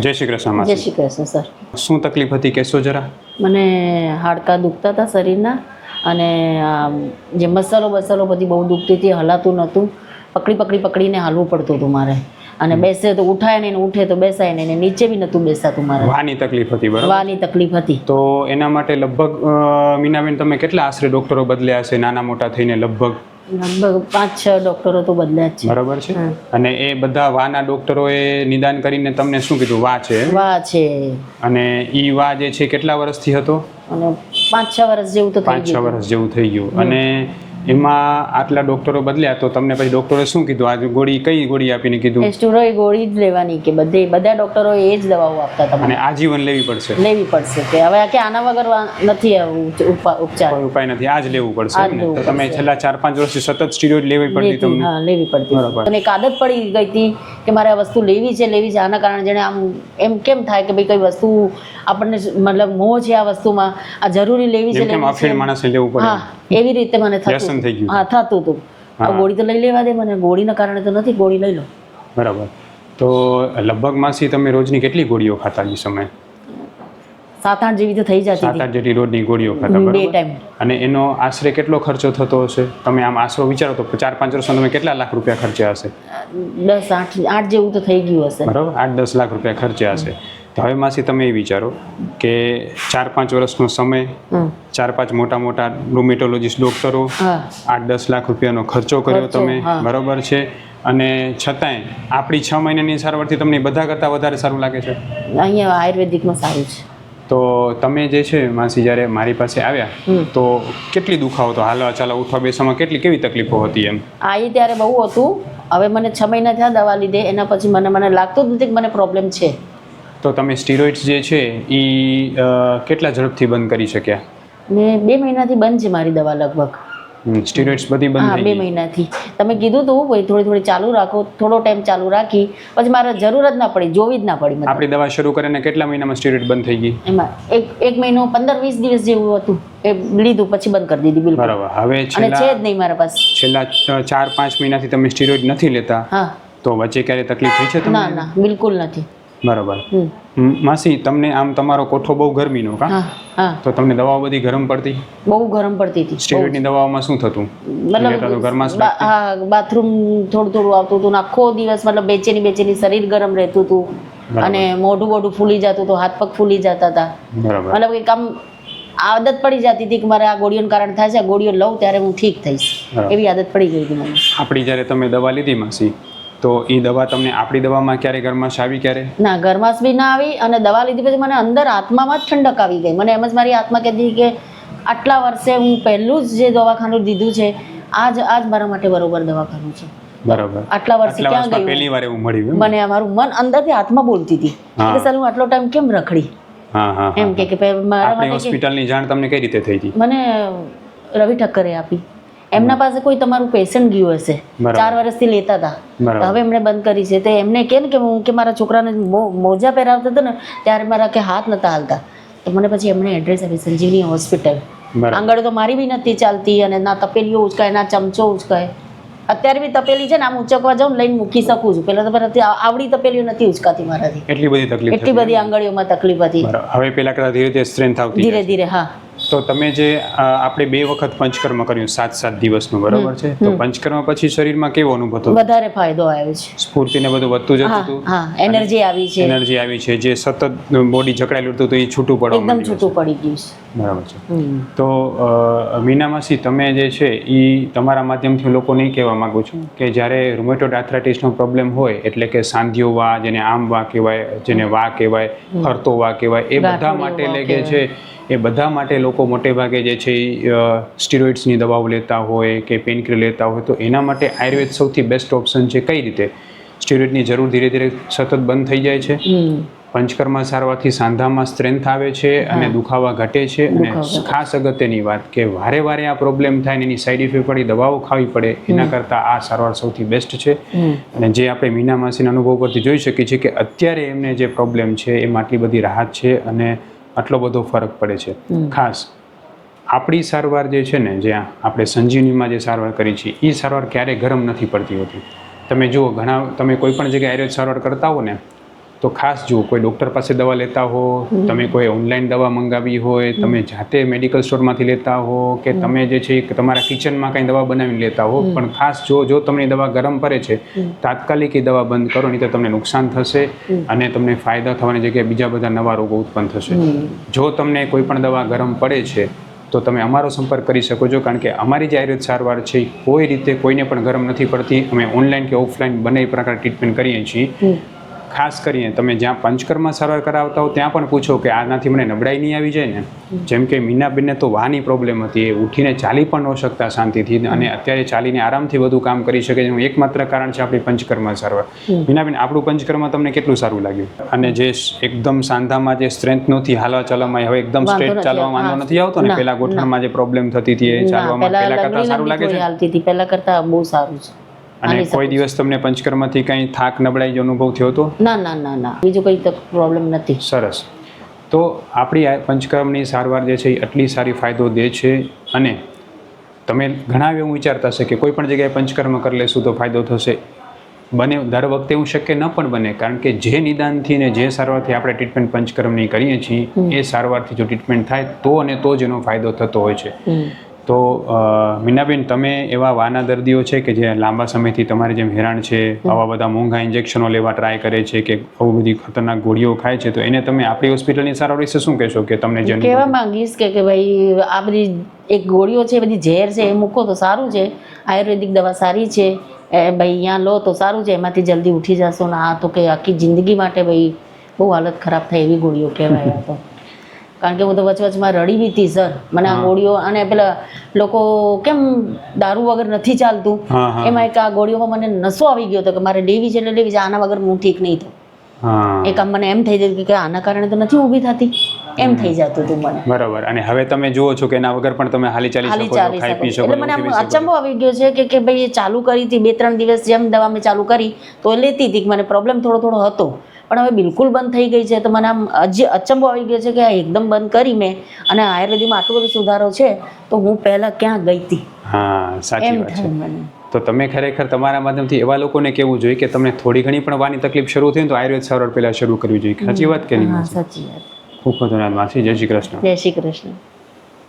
જય શ્રી કૃષ્ણ જય શ્રી કૃષ્ણ સર. શું તકલીફ હતી કહેશો જરા? મને હાડકાં દુખતા હતા શરીરના અને જે મસાલો બસાલો બધી બહુ દુખતી હતી હલાતું નહોતું. પકડી પકડી પકડીને હાલવું પડતું હતું મારે. અને બેસે તો ઉઠાય નહીં ને ઉઠે તો બેસાય નહીં ને નીચે બી નહોતું બેસાતું મારે. વાની તકલીફ હતી બરાબર? વાની તકલીફ હતી. તો એના માટે લગભગ મીનાબેન તમે કેટલા આશરે ડોક્ટરો બદલ્યા હશે નાના મોટા થઈને લગભગ? લગભગ પાંચ છ ડોક્ટરો તો બદલ્યા જ છે. બરાબર છે? અને એ બધા વાના ડોક્ટરોએ નિદાન કરીને તમને શું કીધું? વા છે વા છે. અને ઈ વા જે છે કેટલા વર્ષથી હતો? અને પાંચ છ વર્ષ જેવું તો પાંચ છ વર્ષ જેવું થઈ ગયું. અને એમાં આટલા ડોક્ટરો બદલ્યા તો તમને પછી ડોક્ટરે શું કીધું? આજે ગોળી કઈ ગોળી આપીને કીધું? એસ્ટુરોય ગોળી જ લેવાની કે બધે બધા ડોક્ટરો એ જ દવાઓ આપતા હતા. અને આજીવન લેવી પડશે. લેવી પડશે કે હવે આ કે આના વગર નથી ઉપચાર. કોઈ ઉપાય નથી. આ જ લેવું પડશે તો તમે છેલ્લા ચાર પાંચ વર્ષથી સતત સ્ટીરોઈડ લેવી પડતી તમને. હા લેવી પડતી. બરાબર. અને એક આદત પડી ગઈ હતી કે મારે આ વસ્તુ લેવી છે લેવી છે આના કારણે જેને આમ એમ કેમ થાય કે ભાઈ કઈ વસ્તુ આપણને મતલબ મોહ છે આ વસ્તુમાં આ જરૂરી લેવી છે હા એવી રીતે મને થતું. હા થતું હતું. ગોળી તો લઈ લેવા દે મને ગોળીના કારણે તો નથી ગોળી લઈ લો. બરાબર. તો લગભગ માસી તમે રોજની કેટલી ગોળીઓ ખાતા એ સમય? સાત આઠ જેવી તો થઈ જતી સાત આઠ જેટલી રોજની ગોળીઓ ખાતા બે ટાઈમ. અને એનો આશરે કેટલો ખર્ચો થતો હશે? તમે આમ આશરો વિચારો તો ચાર પાંચ વર્ષમાં તમે કેટલા લાખ રૂપિયા ખર્ચ્યા હશે? દસ આઠ આઠ જેવું તો થઈ ગયું હશે. બરાબર? આઠ દસ લાખ રૂપિયા ખર્ચ્યા હશે. હવે માસી તમે એ વિચારો કે ચાર પાંચ વર્ષનો સમય ચાર પાંચ મોટા મોટા રૂમેટોલોજીસ્ટ ડોક્ટરો આઠ દસ લાખ રૂપિયાનો ખર્ચો કર્યો તમે બરોબર છે? અને છતાંય આપણી છ મહિનાની સારવારથી તમને બધા કરતાં વધારે સારું લાગે છે? અહીંયા આયુર્વેદિકમાં સારું છે. તો તમે જે છે માસી જ્યારે મારી પાસે આવ્યા તો કેટલી દુખાવો તો હાલવા ચાલવા ઉઠવા બેસવામાં કેટલી કેવી તકલીફો હતી એમ? આ ત્યારે બહુ હતું. હવે મને છ મહિના થયા દવા લીધે એના પછી મને મને લાગતું જ નથી કે મને પ્રોબ્લેમ છે. તો તમે સ્ટીરોઇડ્સ જે છે એ કેટલા ઝડપથી બંધ કરી શક્યા? ને બે મહિનાથી બંધ છે મારી દવા લગભગ. સ્ટીરોઇડ્સ બધી બંધ હા બે મહિનાથી. તમે કીધું તો ભાઈ થોડી થોડી ચાલુ રાખો થોડો ટાઈમ ચાલુ રાખી પછી મારે જરૂર જ ના પડી જોવી જ ના પડી આપણી દવા શરૂ કરીને કેટલા મહિનામાં સ્ટીરોઇડ બંધ થઈ ગઈ? એમાં એક એક મહિનો પંદર વીસ દિવસ જેવું હતું એ લીધું પછી બંધ કરી દીધી બિલકુલ. બરાબર. હવે અને છે જ નહીં મારા પાસે. છેલ્લા ચાર પાંચ મહિનાથી તમે સ્ટીરોઇડ નથી લેતા હા. તો વચ્ચે ક્યારે તકલીફ થઈ છે ના ના બિલકુલ નથી. બરાબર. માસી તમને આમ તમારો કોઠો બહુ ગરમીનો કા? તો તમને દવાઓ બધી ગરમ પડતી? બહુ ગરમ પડતી હતી. સ્ટીરોઇડની દવાઓમાં શું થતું? મતલબ ઘરમાં હા બાથરૂમ થોડું થોડું આવતું હતું આખો દિવસ મતલબ બેચેની બેચેની શરીર ગરમ રહેતું હતું. અને મોઢું બોઢું ફૂલી જતું હતું હાથ પગ ફૂલી જતા હતા. મતલબ એક આમ આદત પડી જતી હતી કે મારે આ ગોળીઓનું કારણ થાય છે ગોળીઓ લઉં ત્યારે હું ઠીક થઈશ. એવી આદત પડી ગઈ હતી મને. આપણી જ્યારે તમે દવા લીધી માસી તો એ દવા તમને આપણી દવામાં ક્યારે ગરમાશ આવી ક્યારે? ના ગરમાશ બી ના આવી અને દવા લીધી પછી મને અંદર આત્મામાં જ ઠંડક આવી ગઈ. મને એમ જ મારી આત્મા કહેતી કે આટલા વર્ષે હું પહેલું જ જે દવાખાનું દીધું છે આજ આજ મારા માટે બરોબર દવાખાનું છે. બરાબર. આટલા વર્ષે ક્યાં ગયું? પહેલી વાર હું મળી મને મારું મન અંદરથી આત્મા બોલતી હતી. કે સર હું આટલો ટાઈમ કેમ રખડી. એમ કે મારા માટે હોસ્પિટલની જાણ તમને કઈ રીતે થઈ હતી? મને રવિ ઠક્કરે આપી. એમના પાસે કોઈ તમારું પેશન્ટ ગયું હશે. ચાર વર્ષથી લેતા હતા. હવે એમણે બંધ કરી છે. તો એમને કે કે હું કે મારા છોકરાને મોજા પહેરાવતા હતા ને ત્યારે મારા કે હાથ નતા હાલતા. તો મને પછી એમણે એડ્રેસ આપી સંજીવની હોસ્પિટલ આંગળ તો મારી બી નથી ચાલતી અને ના તપેલીઓ ઉચકાય ના ચમચો ઉચકાય. અત્યારે બી તપેલી છે ને આમ ઉચકવા જાઉં ને લઈને મૂકી શકું છું. પેલા તો મારાથી આવડી તપેલીઓ નથી ઉચકાતી મારાથી. એટલી બધી તકલીફ એટલી બધી આંગળીઓમાં તકલીફ હતી. હવે પેલા કરતા ધીરે ધીરે સ્ટ્રેન્થ આવતી ધીરે ધીરે હા. તો તમે જે આપણે બે વખત પંચકર્મ કર્યું સાત સાત દિવસનું બરાબર છે? તો પંચકર્મ પછી શરીરમાં કેવો અનુભવ હતો વધારે ફાયદો આવ્યો છે. સ્ફૂર્તિને બધું વધતું જતું હતું? હા એનર્જી આવી છે. એનર્જી આવી છે. જે સતત બોડી જકડાયેલું હતું તો એ છૂટું પડવા એકદમ છૂટું પડી ગયું છે. બરાબર છે. તો મીના માસી તમે જે છે એ તમારા માધ્યમથી લોકોને એ કહેવા માંગુ છું? કે જ્યારે રૂમેટોડ આર્થરાઇટિસનો પ્રોબ્લેમ હોય એટલે કે સાંધિયો વા જેને આમ વા કહેવાય જેને વા કહેવાય ફરતો વા કહેવાય એ બધા માટે લેગે લે કે છે એ બધા માટે લોકો મોટે ભાગે જે છે સ્ટીરોઇડ્સની દવાઓ લેતા હોય કે પેનકિલર લેતા હોય તો એના માટે આયુર્વેદ સૌથી બેસ્ટ ઓપ્શન છે કઈ રીતે? સ્ટીરોઇડની જરૂર ધીરે ધીરે સતત બંધ થઈ જાય છે. પંચકર્મ સારવારથી સાંધામાં સ્ટ્રેન્થ આવે છે અને દુખાવા ઘટે છે અને ખાસ અગત્યની વાત કે વારે વારે આ પ્રોબ્લેમ થાય ને એની સાઈડ ઇફેક્ટ પડી દવાઓ ખાવી પડે એના કરતાં આ સારવાર સૌથી બેસ્ટ છે. અને જે આપણે મીના માસીના અનુભવ પરથી જોઈ શકીએ છીએ કે અત્યારે એમને જે પ્રોબ્લેમ છે એમાં આટલી બધી રાહત છે અને આટલો બધો ફરક પડે છે. ખાસ આપણી સારવાર જે છે ને જ્યાં આપણે સંજીવનીમાં જે સારવાર કરી છે એ સારવાર ક્યારેય ગરમ નથી પડતી હોતી. તમે જુઓ ઘણા તમે કોઈ પણ જગ્યાએ આયુર્વેદ સારવાર કરતા હો ને તો ખાસ જુઓ કોઈ ડૉક્ટર પાસે દવા લેતા હો તમે કોઈ ઓનલાઈન દવા મંગાવી હોય તમે જાતે મેડિકલ સ્ટોરમાંથી લેતા હો કે તમે જે છે તમારા કિચનમાં કંઈ દવા બનાવીને લેતા હો પણ ખાસ જો જો તમને દવા ગરમ પડે છે તાત્કાલિક એ દવા બંધ કરો નહીં તો તમને નુકસાન થશે અને તમને ફાયદા થવાની જગ્યાએ બીજા બધા નવા રોગો ઉત્પન્ન થશે. જો તમને કોઈ પણ દવા ગરમ પડે છે તો તમે અમારો સંપર્ક કરી શકો છો કારણ કે અમારી જે આયુર્વેદ સારવાર છે કોઈ રીતે કોઈને પણ ગરમ નથી પડતી. અમે ઓનલાઈન કે ઓફલાઈન બંને પ્રકાર ટ્રીટમેન્ટ કરીએ છીએ. ખાસ કરીને તમે જ્યાં પંચકર્મ સારવાર કરાવતા હો ત્યાં પણ પૂછો કે આનાથી મને નબળાઈ નહીં આવી જાય ને? જેમ કે મીનાબેનને તો વાની પ્રોબ્લેમ હતી એ ઉઠીને ચાલી પણ ન શકતા શાંતિથી અને અત્યારે ચાલીને આરામથી બધું કામ કરી શકે છે. એનું એકમાત્ર કારણ છે આપણી પંચકર્મ સારવાર. મીનાબેન આપણું પંચકર્મ તમને કેટલું સારું લાગ્યું? અને જે એકદમ સાંધામાં જે સ્ટ્રેન્થ નથી હાલવા ચાલવામાં હવે એકદમ સ્ટ્રેટ નથી ચાલવામાં વાંધો આવતો. નથી આવતો ને? પેલા ગોઠણમાં જે પ્રોબ્લેમ થતી હતી એ ચાલવામાં પહેલા કરતા સારું લાગે છે? હાલતી હતી પહેલા કરતા બહુ સારું છે. અને કોઈ દિવસ તમને પંચકર્મથી કંઈ થાક નબળાઈ અનુભવ થયો હતો? ના ના ના ના. બીજું કઈ પ્રોબ્લેમ નથી. સરસ. તો આપણી આ પંચકર્મની સારવાર જે છે એ આટલી સારી ફાયદો દે છે અને તમે ઘણા એવું વિચારતા હશે કે કોઈ પણ જગ્યાએ પંચકર્મ કરી લેશું તો ફાયદો થશે. બને દર વખતે એવું શક્ય ન પણ બને કારણ કે જે નિદાનથી ને જે સારવારથી આપણે ટ્રીટમેન્ટ પંચકર્મની કરીએ છીએ એ સારવારથી જો ટ્રીટમેન્ટ થાય તો અને તો જ એનો ફાયદો થતો હોય છે. તો મીનાબેન તમે એવા વાના દર્દીઓ છે કે જે લાંબા સમયથી તમારે જેમ હેરાન છે આવા બધા મોંઘા ઇન્જેક્શનો લેવા ટ્રાય કરે છે કે આવું બધી ખતરનાક ગોળીઓ ખાય છે તો એને તમે આપણી હોસ્પિટલની સારવાર વિશે શું કહેશો કે તમને જે કહેવા માંગીશ કે કે ભાઈ આ બધી એક ગોળીઓ છે બધી ઝેર છે એ મૂકો તો સારું છે. આયુર્વેદિક દવા સારી છે. એ ભાઈ અહીંયા લો તો સારું છે એમાંથી જલ્દી ઉઠી જશો ને આ તો કે આખી જિંદગી માટે ભાઈ બહુ હાલત ખરાબ થાય એવી ગોળીઓ કહેવાય આ તો. કારણ કે હું તો વચ વચમાં રડી બી હતી સર. મને આ ગોળીઓ અને પેલા લોકો કેમ દારૂ વગર નથી ચાલતું? એમાં એક આ ગોળીઓમાં મને નસો આવી ગયો હતો કે મારે લેવી છે એટલે લેવી છે આના વગર હું ઠીક નહીં થઉં. એક આમ મને એમ થઈ જતું કે આના કારણે તો નથી ઊભી થતી. એમ થઈ જતું હતું મને. બરાબર. અને હવે તમે જુઓ છો કે એના વગર પણ તમે હાલી ચાલી શકો છો ખાઈ પી શકો એટલે મને આમ અચંબો આવી ગયો છે કે કે ભાઈ એ ચાલુ કરી હતી બે ત્રણ દિવસ જેમ દવા મેં ચાલુ કરી તો લેતી હતી કે મને પ્રોબ્લેમ થોડો થોડો હતો. પણ હવે બિલકુલ બંધ થઈ ગઈ છે. તો મને આમ હજી અચંબો આવી ગયો છે કે આ એકદમ બંધ કરી મેં અને આયુર્વેદિકમાં આટલો બધો સુધારો છે તો હું પહેલાં ક્યાં ગઈ હતી? હા સાચી એમ વાત છે. તો તમે ખરેખર તમારા માધ્યમથી એવા લોકોને કેવું જોઈએ કે તમને થોડી ઘણી પણ વાની તકલીફ શરૂ થઈ તો આયુર્વેદ સારવાર પહેલા શરૂ કરવી જોઈએ. સાચી વાત કે નહીં સાચી વાત. ખૂબ ખૂબ ધન્યવાદ માસી. જય શ્રી કૃષ્ણ. જય શ્રી કૃષ્ણ.